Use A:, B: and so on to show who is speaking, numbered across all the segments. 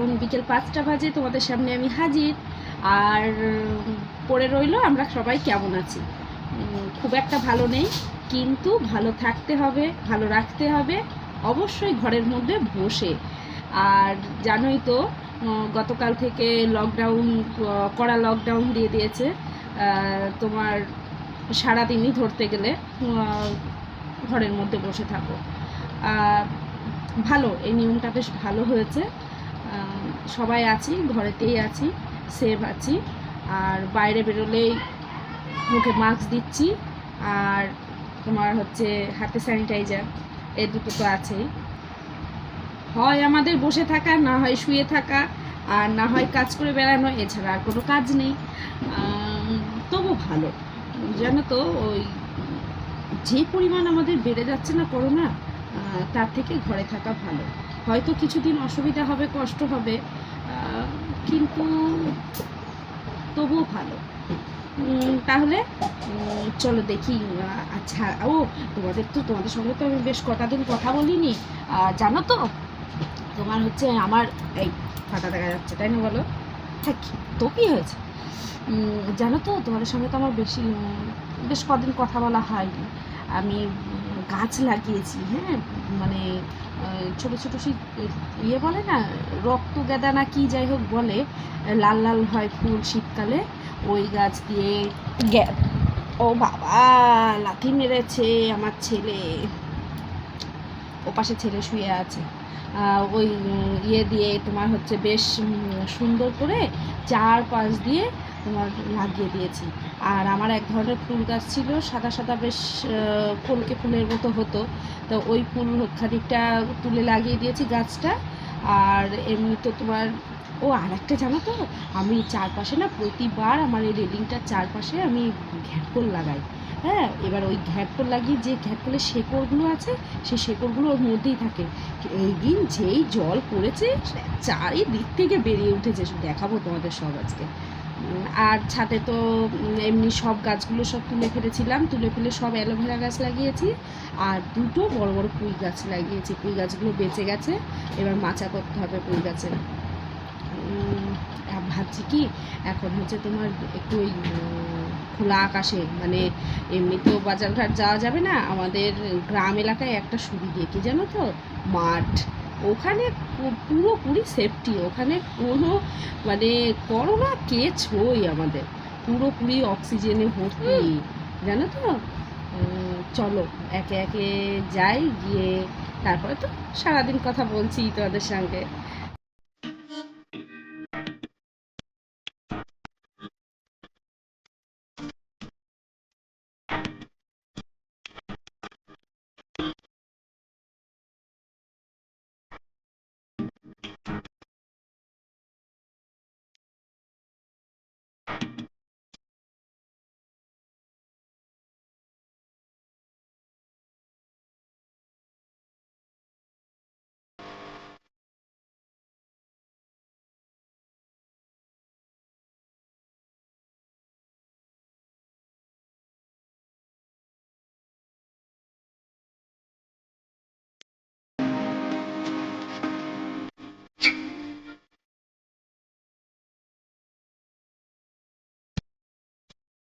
A: এখন বিকেল পাঁচটা বাজে, তোমাদের সামনে আমি হাজির। আর, পড়ে রইল আমরা সবাই কেমন আছি? খুব একটা ভালো নেই, কিন্তু ভালো থাকতে হবে, ভালো রাখতে হবে, অবশ্যই ঘরের মধ্যে বসে। আর জানোই তো গতকাল থেকে লকডাউন কড়া লকডাউন দিয়ে দিয়েছে তোমার সারাদিনই ধরতে গেলে ঘরের মধ্যে বসে থাকো। ভালো, এই নিয়মটা বেশ ভালো হয়েছে। সবাই আছি, ঘরেতেই আছি সেভ আছি। আর বাইরে বেরোলেই মুখে মাস্ক দিচ্ছি। আর তোমার হচ্ছে হাতে স্যানিটাইজার এ দুটো তো আছেই। হয় আমাদের বসে থাকা, না হয় শুয়ে থাকা, আর না হয় কাজ করে বেড়ানো, এছাড়া আর কোনো কাজ নেই। তবু ভালো। জানো তো, ওই যে পরিমাণ আমাদের বেড়ে যাচ্ছে না করোনা তার থেকে ঘরে থাকা ভালো। হয়তো কিছুদিন অসুবিধা হবে, কষ্ট হবে কিন্তু তবুও ভালো। তাহলে চলো দেখি আচ্ছা ও, তোমাদের তো, তোমাদের সঙ্গে তো আমি বেশ কটা দিন কথা বলিনি। জানো তো, তোমার হচ্ছে আমার, এই ফাটা দেখা যাচ্ছে, তাই না বলো? হ্যাঁ কি, তো কী হয়েছে? জানো তো, তোমাদের সঙ্গে তো আমার বেশি বেশ কদিন কথা বলা হয়নি। আমি গাছ লাগিয়েছি হ্যাঁ মানে ছোট ছোট সেই ইয়ে বলে না, রক্ত গেদা না কি যাই হোক বলে, লাল লাল হয় ফুল শীতকালে, ওই গাছ দিয়ে ও বাবা, লাথি মেরেছে আমার ছেলে। ও পাশে ছেলে শুয়ে আছে। ওই ইয়ে দিয়ে তোমার হচ্ছে বেশ সুন্দর করে চার চারপাশ দিয়ে তোমার লাগিয়ে দিয়েছি। আর আমার এক ধরনের ফুল গাছ ছিল, সাদা সাদা বেশ কলকে ফুলের মতো হতো। তো ওই ফুল খানিকটা তুলে লাগিয়ে দিয়েছি গাছটা। আর এমনি তো তোমার, ও আর একটা জানো তো, আমি চারপাশে না প্রতিবার আমার এই রেলিংটার চারপাশে আমি ঘ্যাটকোল লাগাই। হ্যাঁ এবার ওই ঘ্যাটকোল লাগিয়ে যে ঘ্যাটকোলের শেকড়গুলো আছে সেই শেকড়গুলো ওর মধ্যেই থাকে। এই দিন যেই জল পড়েছে, চারিদিক থেকে বেরিয়ে উঠেছে। দেখাবো তোমাদের সব আজকে। আর ছাদে তো এমনি সব গাছগুলো সব তুলে ফেলেছিলাম। তুলে ফেলে সব অ্যালোভেরা গাছ লাগিয়েছি। আর দুটো বড় বড় পুঁই গাছ লাগিয়েছি। পুঁই গাছগুলো বেঁচে গেছে। এবার মাচা করতে হবে পুঁই গাছের। ভাবছি কি, এখন হচ্ছে তোমার একটু ওই খোলা আকাশে মানে এমনি তো বাজারঘাট যাওয়া যাবে না? আমাদের গ্রাম এলাকায় একটা সুবিধে কি জানো তো? মাঠ। ওখানে পুরোপুরি সেফটি ওখানে কোনো মানে করোনা কেছই আমাদের। পুরোপুরি অক্সিজেনে ভর্তি। জানো তো? চলো একে একে যাই গিয়ে তারপরে তো সারাদিন কথা বলছি তোমাদের সঙ্গে।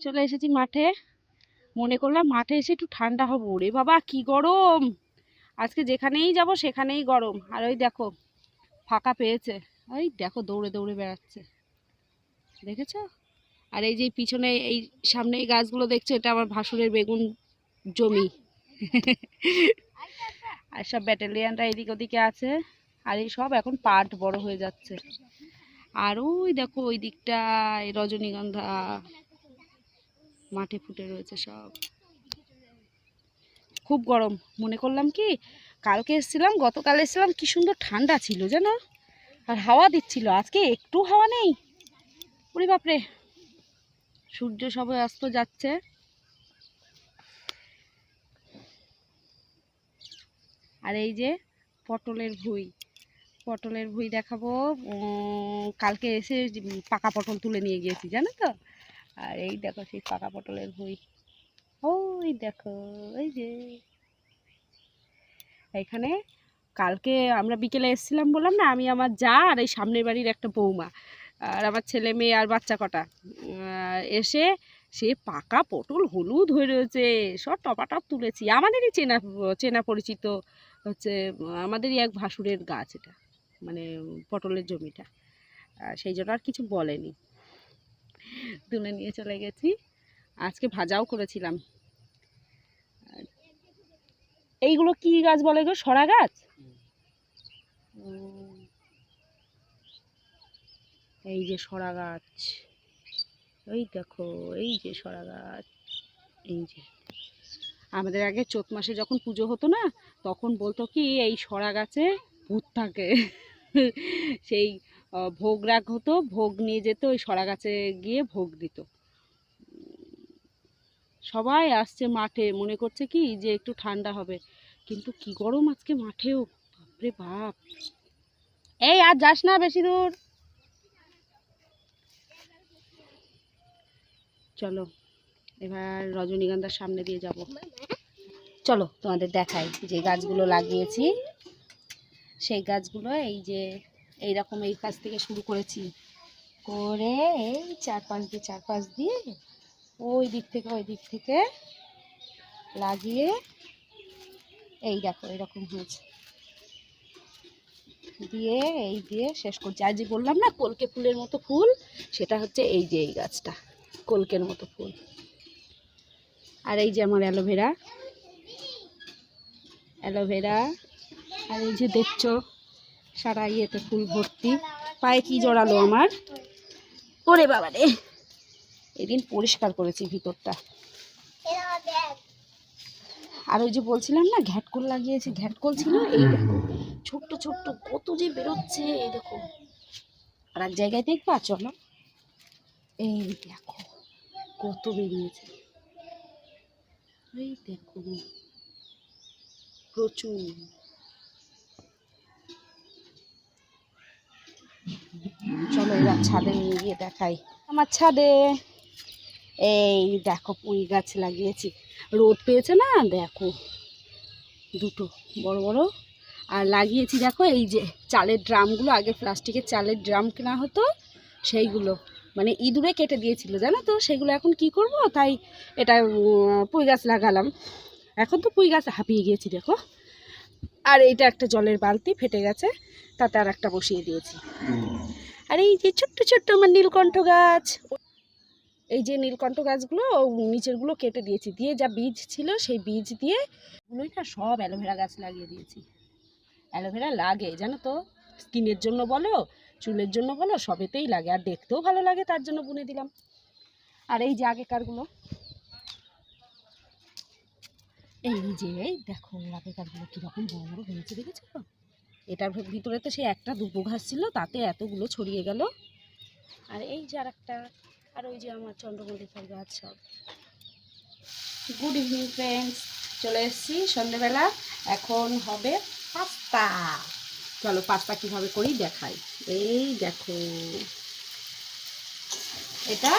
A: চলে এসেছি মাঠে। মনে করলাম মাঠে এসে একটু ঠান্ডা হব। রে বাবা, কি গরম! আজকে যেখানেই যাব সেখানেই গরম। আর ওই দেখো, ফাঁকা পেয়েছে। ওই দেখো, দৌড়ে দৌড়ে বেড়াচ্ছে। দেখেছ? আর এই যে পিছনে, এই সামনে এই গাছগুলো দেখছ, এটা আমার ভাসুরের বেগুন জমি। আর সব ব্যাটালিয়ানরা এদিক ওদিকে আছে। আর এই সব এখন পাট বড় হয়ে যাচ্ছে। আর ওই দেখো, ওই দিকটায় রজনীগন্ধা। মাঠে ফুটে রয়েছে সব। খুব গরম। মনে করলাম কি, কালকে এসেছিলাম, গতকাল এসেছিলাম, কি সুন্দর ঠান্ডা ছিল যেন আর হাওয়া দিচ্ছিল, আজকে একটু হাওয়া নেই। ওরে বাপরে! সূর্য সবে অস্ত যাচ্ছে। আর এই যে পটলের ভুই পটলের ভুই দেখাবো। কালকে এসে পাকা পটল তুলে নিয়ে গিয়েছি, জানো তো? আর এই দেখো সেই পাকা পটলের ভুই। ওই দেখো, এই যে। এখানে কালকে আমরা বিকেলে এসেছিলাম বললাম না, আমি আমার যা আর এই সামনের বাড়ির একটা বৌমা আর আমার ছেলে মেয়ে আর বাচ্চা কটা। এসে সে পাকা পটল হলুদ হয়ে রয়েছে, সব টপাটপ তুলেছি। আমাদেরই চেনা চেনা পরিচিত হচ্ছে, আমাদেরই এক ভাসুরের গাছ এটা মানে পটলের জমিটা। সেই জন্য আর কিছু বলেনি। তুলে নিয়ে চলে গেছি। আজকে ভাজাও করেছিলাম। এইগুলো কি গাছ বলে গো? সরা গাছ? এই যে সরা গাছ। ওই দেখো, এই যে সরা গাছ। এই যে। আমাদের আগে চৈত মাসে যখন পুজো হতো না, তখন বলতো কি, এই সরা গাছে ভূত থাকে। সেই ভোগ রাগ হতো ভোগ নিয়ে যেত, ওই সরা গাছে গিয়ে ভোগ দিত। সবাই আসছে মাঠে, মনে করছে কি যে একটু ঠান্ডা হবে, কিন্তু কি গরম আজকে মাঠেও, বাপরে বাপ। এই আর যাস না বেশি দূর। চলো, এবার রজনীগন্ধার সামনে দিয়ে যাব। চলো তোমাদের দেখাই যে গাছগুলো লাগিয়েছি। সেই গাছগুলো এই যে এই রকম এই কাছ থেকে শুরু করেছি। করে এই চার পাঁচ দিয়ে চার পাঁচ দিয়ে ওই দিক থেকে ওই দিক থেকে লাগিয়ে এই দেখো, এরকম হয়েছে। দিয়ে এই দিয়ে শেষ করছি। আর যে বললাম না, কলকে ফুলের মতো ফুল, সেটা হচ্ছে এই যে এই গাছটা, কলকের মতো ফুল। আর এই যে আমার অ্যালোভেরা অ্যালোভেরা আর এই যে দেখছ, সারা ইয়েতে ফুল ভর্তি। পায়ে কি জড়ালো আমার? ওরে বাবা রে এদিন পরিষ্কার করেছি ভিতরটা। আর ওই যে বলছিলাম না, ঘ্যাটকোল লাগিয়েছি, ঘ্যাটকোল ছিল এই দেখো, ছোট্ট ছোট্ট কত যে বেরোচ্ছে, এই দেখো। আর এক জায়গায় দেখবা, চলো। এই দেখো, কত বেরিয়েছে। এই দেখো, প্রচুর। চলো এবার ছাদে নিয়ে গিয়ে দেখাই। আমার ছাদে। এই দেখো পুঁই গাছ লাগিয়েছি। রোদ পেয়েছে না? দেখো। দুটো, বড় বড়। আর লাগিয়েছি, দেখো, এই যে চালের ড্রামগুলো। আগে প্লাস্টিকের চালের ড্রাম কেনা হতো, সেইগুলো। মানে ইঁদুরে কেটে দিয়েছিল, জানো তো? সেগুলো এখন কি করব? তাই এটা পুঁই গাছ লাগালাম। এখন তো পুঁই গাছ হাঁপিয়ে গিয়েছি, দেখো। আর এইটা একটা জলের বালতি ফেটে গেছে, তাতে আর একটা বসিয়ে দিয়েছি। আর এই যে ছোট্ট ছোট্ট আমার নীলকণ্ঠ গাছ, এই যে নীলকণ্ঠ গাছগুলো নিচেরগুলো কেটে দিয়েছি। দিয়ে যা বীজ ছিল, সেই বীজ দিয়ে ওগুলোই না সব অ্যালোভেরা গাছ লাগিয়ে দিয়েছি। অ্যালোভেরা লাগে, জানো তো? স্কিনের জন্য বলো, চুলের জন্য বলো, সবেতেই লাগে। আর দেখতেও ভালো লাগে, তার জন্য বুনে দিলাম। আর এই যে আগেকারগুলো এই যে, এই দেখো আগেকারগুলো কীরকম বড় বড় হয়েছে দেখেছ? এটার ভিতরে তো সেই একটা দুটো ঘাস ছিল, তাতে এতগুলো ছড়িয়ে গেল। আর এই যে আর একটা আর ওই যে আমার চন্দ্রমল্লিকার গাছ সব। গুড ইভিনিং ফ্রেন্ডস চলে এসেছি সন্ধেবেলা। এখন হবে পাস্তা। চলো পাস্তা কীভাবে করি দেখাই। এই দেখো। এটা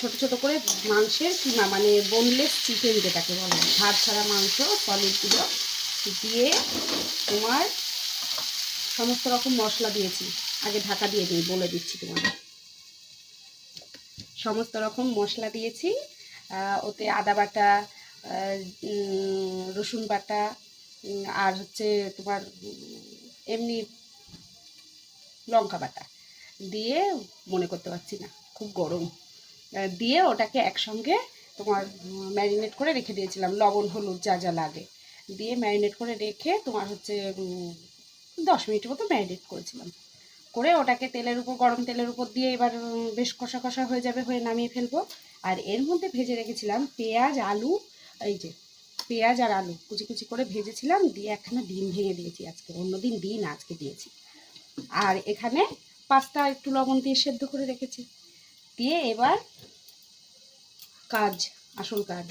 A: ছোট ছোট করে মাংসের কিমা মানে বোনলেস চিকেন যেটাকে বলে হাড় ছাড়া মাংস সলিডগুলো দিয়ে তোমার সমস্ত রকম মশলা দিয়েছি। আগে ঢাকা দিয়ে দিই, বলে দিচ্ছি তোমাদের সমস্ত রকম মশলা দিয়েছি ওতে আদা বাটা রসুন বাটা আর হচ্ছে তোমার এমনি লঙ্কা বাটা দিয়ে মনে করতে পারছি না, খুব গরম। দিয়ে ওটাকে একসঙ্গে তোমার ম্যারিনেট করে রেখে দিয়েছিলাম। লবণ, হলুদ যা যা লাগে। দিয়ে ম্যারিনেট করে রেখে তোমার হচ্ছে দশ মিনিট মতো ম্যারিনেট করেছিলাম। করে ওটাকে তেলের উপর, গরম তেলের উপর দিয়ে এবার বেশ কষা কষা হয়ে যাবে, হয়ে নামিয়ে ফেলব। আর এর মধ্যে ভেজে রেখেছিলাম পেঁয়াজ, আলু, এই যে পেঁয়াজ আর আলু কুচি কুচি করে ভেজেছিলাম। দিয়ে একখানা ডিম ভেঙে দিয়েছি আজকে, অন্যদিন দিই না আজকে দিয়েছি। আর এখানে পাস্তা একটু লবণ দিয়ে সেদ্ধ করে রেখেছি। দিয়ে এবার কাজ, আসল কাজ।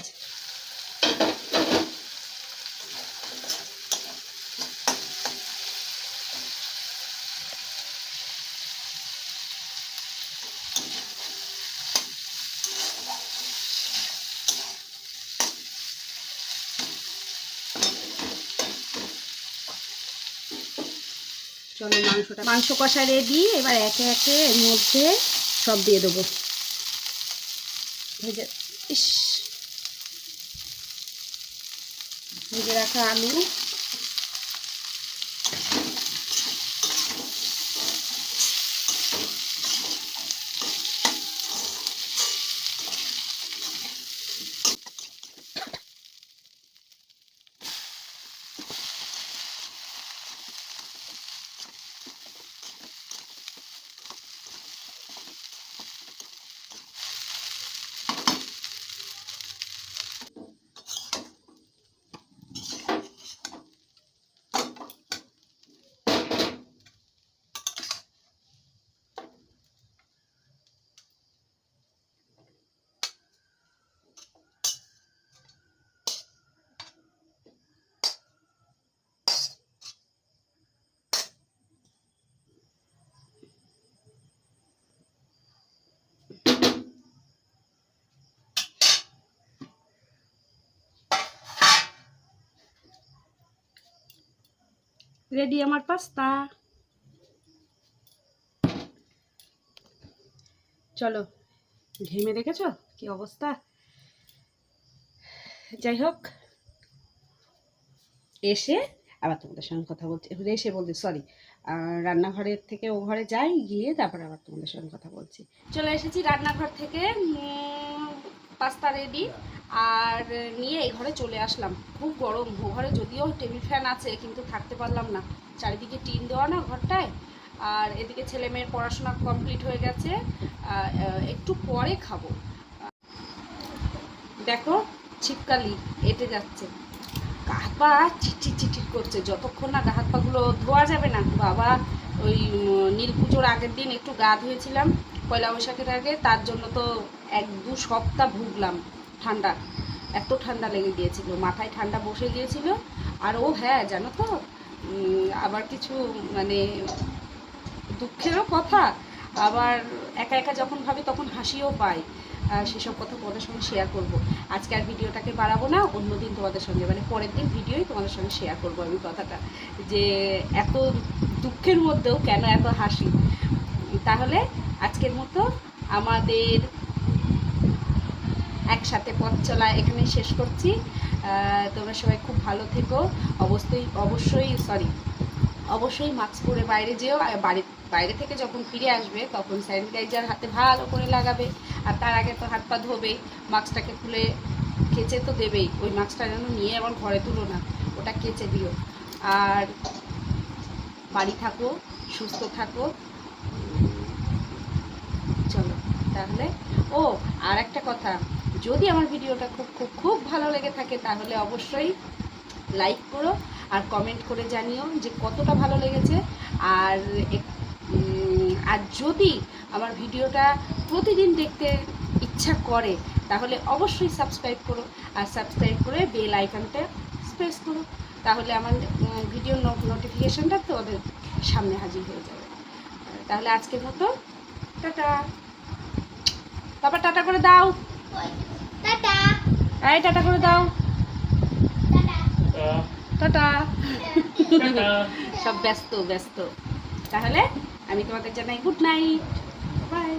A: চলো মাংসটা, মাংস কষা রেডি এবার একে একে এর মধ্যে সব দিয়ে দেবো। ভেজে ইস। ভেজে রাখা আলু। রেডি আমার পাস্তা চলো, ঘেমে দেখেছ? কি অবস্থা? যাই হোক, এসে আবার তোমাদের সঙ্গে কথা বলছি এসে বলছি সরি রান্নাঘরের থেকে ও ঘরে যাই গিয়ে তারপর আবার তোমাদের সঙ্গে কথা বলছি। চলে এসেছি রান্নাঘর থেকে পাস্তা রেডি আর নিয়ে এই ঘরে চলে আসলাম। খুব গরম ঘরে যদিও টেবিল ফ্যান আছে, কিন্তু থাকতে পারলাম না। চারিদিকে টিন দেওয়া না ঘরটায়। আর এদিকে ছেলে মেয়ের পড়াশোনা কমপ্লিট হয়ে গেছে একটু পরে খাব। দেখো ছিপকালি এটে যাচ্ছে। গা পা চিটচিট চিটচিট করছে। যতক্ষণ না গা পাগুলো ধোয়া যাবে না, বাবা, ওই নীল পুজোর আগের দিন একটু গা ধুয়েছিলাম, পয়লা বৈশাখের আগে, তার জন্য তো এক দু সপ্তাহ ভুগলাম। ঠান্ডা, এত ঠান্ডা লেগে গিয়েছিল, মাথায় ঠান্ডা বসে গিয়েছিল। আর ও হ্যাঁ জানো তো আবার কিছু মানে দুঃখেরও কথা, আবার একা একা যখন ভাবি তখন হাসিও পাই সেসব কথা তোমাদের সঙ্গে শেয়ার করব। আজকে আর ভিডিওটাকে বাড়াবো না, অন্যদিন তোমাদের সঙ্গে মানে পরের দিন ভিডিওই তোমাদের সঙ্গে শেয়ার করব আমি কথাটা। যে, এত দুঃখের মধ্যেও কেন এত হাসি? তাহলে আজকের মতো আমাদের একসাথে পথ চলা এখানে শেষ করছি। তোমরা সবাই খুব ভালো থেকো। অবশ্যই অবশ্যই সরি অবশ্যই মাস্ক পরে বাইরে যেও। বাড়ি, বাইরে থেকে যখন ফিরে আসবে, তখন স্যানিটাইজার হাতে ভালো করে লাগাবে। আর তার আগে তো হাত পা ধোবেই মাস্কটাকে খুলে কেচে তো দেবেই। ওই মাস্কটা যেন নিয়ে আবার ঘরে তুলো না, ওটা কেচে দিও। আর বাড়ি থাকো, সুস্থ থাকো। চলো, তাহলে, ও, আর একটা কথা। যদি আমার ভিডিওটা খুব খুব খুব ভালো লেগে থাকে, তাহলে অবশ্যই লাইক করো আর কমেন্ট করে জানিও যে কতটা ভালো লেগেছে। আর আর যদি আমার ভিডিওটা প্রতিদিন দেখতে ইচ্ছা করে, তাহলে অবশ্যই সাবস্ক্রাইব করো। আর সাবস্ক্রাইব করে বেল আইকনটা প্রেস করো। তাহলে আমার ভিডিও নোটিফিকেশনটা তোমাদের সামনে হাজির হয়ে যাবে। তাহলে আজকের মতো, টাটা। বাবা, টাটা করে দাও।
B: টাটা।
A: এই টাটা করে দাও। টাটা। সব ব্যস্ত ব্যস্ত। তাহলে আমি তোমাদের জানাই গুড নাইট। বাই